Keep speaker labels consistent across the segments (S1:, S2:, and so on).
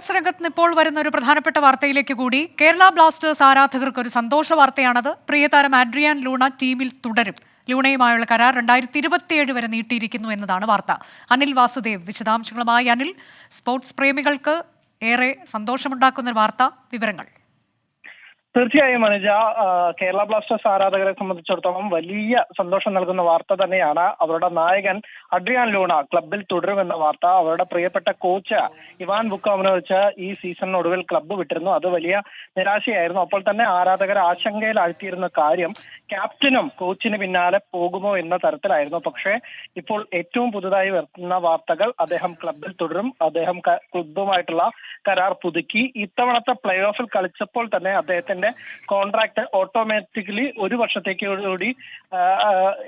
S1: Sports രംഗത്ത് ഇപ്പോൾ വരുന്ന ഒരു പ്രധാനപ്പെട്ട വാർത്തയിലേക്ക് കൂടി കേരള ബ്ലാസ്റ്റേഴ്സ് ആരാധകർക്ക് ഒരു സന്തോഷ വാർത്തയാണത്. പ്രിയതാരം ആഡ്രിയാൻ ലൂണ ടീമിൽ തുടരും. ലൂണയുമായുള്ള കരാർ രണ്ടായിരത്തി ഇരുപത്തിയേഴ് വരെ നീട്ടിയിരിക്കുന്നു എന്നതാണ് വാർത്ത. അനിൽ വാസുദേവ് വിശദാംശങ്ങളുമായി. അനിൽ സ്പോർട്സ് പ്രേമികൾക്ക് ഏറെ സന്തോഷമുണ്ടാക്കുന്ന വാർത്ത. വിവരങ്ങൾ.
S2: തീർച്ചയായും അനുജ കേരള ബ്ലാസ്റ്റേഴ്സ് ആരാധകരെ സംബന്ധിച്ചിടത്തോളം വലിയ സന്തോഷം നൽകുന്ന വാർത്ത തന്നെയാണ് അവരുടെ നായകൻ അഡ്രിയാൻ ലൂണ ക്ലബിൽ തുടരുമെന്ന വാർത്ത. അവരുടെ പ്രിയപ്പെട്ട കോച്ച് ഇവാൻ ബുക്കോമിനോവിച്ച് ഈ സീസണിന് ഒടുവിൽ ക്ലബ്ബ് വിട്ടിരുന്നു. അത് വലിയ നിരാശയായിരുന്നു. അപ്പോൾ തന്നെ ആരാധകർ ആശങ്കയിൽ ആഴ്ത്തിയിരുന്ന കാര്യം ക്യാപ്റ്റനും കോച്ചിന് പിന്നാലെ പോകുമോ എന്ന തരത്തിലായിരുന്നു. പക്ഷേ ഇപ്പോൾ ഏറ്റവും പുതുതായി വരുന്ന വാർത്തകൾ അദ്ദേഹം ക്ലബിൽ തുടരും. അദ്ദേഹം ക്ലബുമായിട്ടുള്ള കരാർ പുതുക്കി. ഇത്തവണത്തെ പ്ലേ ഓഫിൽ കളിച്ചപ്പോൾ തന്നെ അദ്ദേഹത്തിന്റെ കോൺട്രാക്ട് ഓട്ടോമാറ്റിക്കലി ഒരു വർഷത്തേക്ക് കൂടി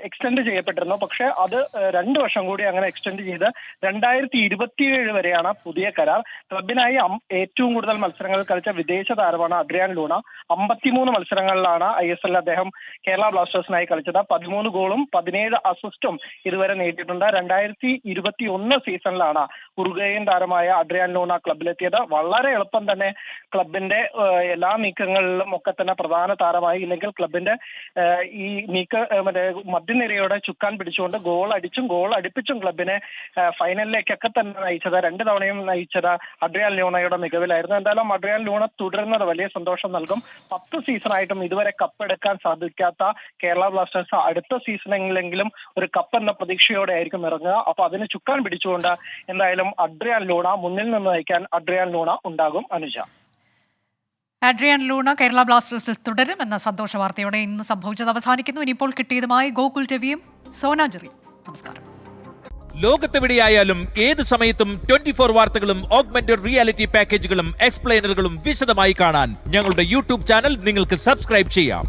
S2: എക്സ്റ്റെൻഡ് ചെയ്യപ്പെട്ടിരുന്നു. പക്ഷേ അത് രണ്ട് വർഷം കൂടി അങ്ങനെ എക്സ്റ്റെൻഡ് ചെയ്ത് രണ്ടായിരത്തി ഇരുപത്തിയേഴ് വരെയാണ് പുതിയ കരാർ. ക്ലബിനായി ഏറ്റവും കൂടുതൽ മത്സരങ്ങൾ കളിച്ച വിദേശ താരമാണ് അഡ്രിയാൻ ലൂണ. അമ്പത്തിമൂന്ന് മത്സരങ്ങളിലാണ് ഐ എസ് എൽ അദ്ദേഹം കേരള ബ്ലാസ്റ്റേഴ്സിനായി കളിച്ചത്. പതിമൂന്ന് ഗോളും പതിനേഴ് അസിസ്റ്റും ഇതുവരെ നേടിയിട്ടുണ്ട്. രണ്ടായിരത്തി ഇരുപത്തി ഒന്ന് സീസണിലാണ് ഉറുഗയൻ താരമായ അഡ്രിയാൻ ലൂണ ക്ലബിലെത്തിയത്. വളരെ എളുപ്പം തന്നെ ക്ലബിന്റെ എല്ലാ നീക്കങ്ങളിലും ഒക്കെ തന്നെ പ്രധാന താരമായി ഇല്ലെങ്കിൽ ക്ലബിന്റെ ഈ നീക്ക മറ്റേ മധ്യനിരയോടെ ചുക്കാൻ പിടിച്ചുകൊണ്ട് ഗോൾ അടിച്ചും ഗോൾ അടിപ്പിച്ചും ക്ലബിനെ ഫൈനലിലേക്കൊക്കെ തന്നെ നയിച്ചത് രണ്ട് തവണയും നയിച്ചത് അഡ്രിയാൻ ലൂണയുടെ മികവിലായിരുന്നു. എന്തായാലും അഡ്രിയാൻ ലൂണ തുടരുന്നത് വലിയ സന്തോഷം നൽകും. പത്ത് സീസണായിട്ടും ഇതുവരെ കപ്പ് എടുക്കാൻ സാധിക്കാത്ത കേരള ബ്ലാസ്റ്റേഴ്സ് അടുത്ത സീസണെങ്കിലെങ്കിലും ഒരു കപ്പ് എന്ന പ്രതീക്ഷയോടെ ആയിരിക്കും ഇറങ്ങുക. അപ്പൊ അതിന് ചുക്കാൻ പിടിച്ചുകൊണ്ട് എന്തായാലും അഡ്രിയാൻ ലൂണ മുന്നിൽ നിന്ന് നയിക്കാൻ അഡ്രിയാൻ ലൂണ ഉണ്ടാകും അനുജ.
S1: ആഡ്രിയാൻ ലൂണ കേരള ബ്ലാസ്റ്റേഴ്സിൽ തുടരും എന്ന സന്തോഷ വാർത്തയോടെ ഇന്ന് സംഭവിച്ചത് അവസാനിക്കുന്നു. ഇനിയിപ്പോൾ കിട്ടിയതുമായി ഗോകുൽ രവിയും സോനാജറി നമസ്കാരം.
S3: ലോകത്തെവിടെയായാലും ഏത് സമയത്തും ട്വന്റി ഫോർ വാർത്തകളും ഓഗ്മെന്റഡ് റിയാലിറ്റി പാക്കേജുകളും എക്സ്പ്ലെയിനറുകളും വിശദമായി കാണാൻ ഞങ്ങളുടെ യൂട്യൂബ് ചാനൽ നിങ്ങൾക്ക് സബ്സ്ക്രൈബ് ചെയ്യാം.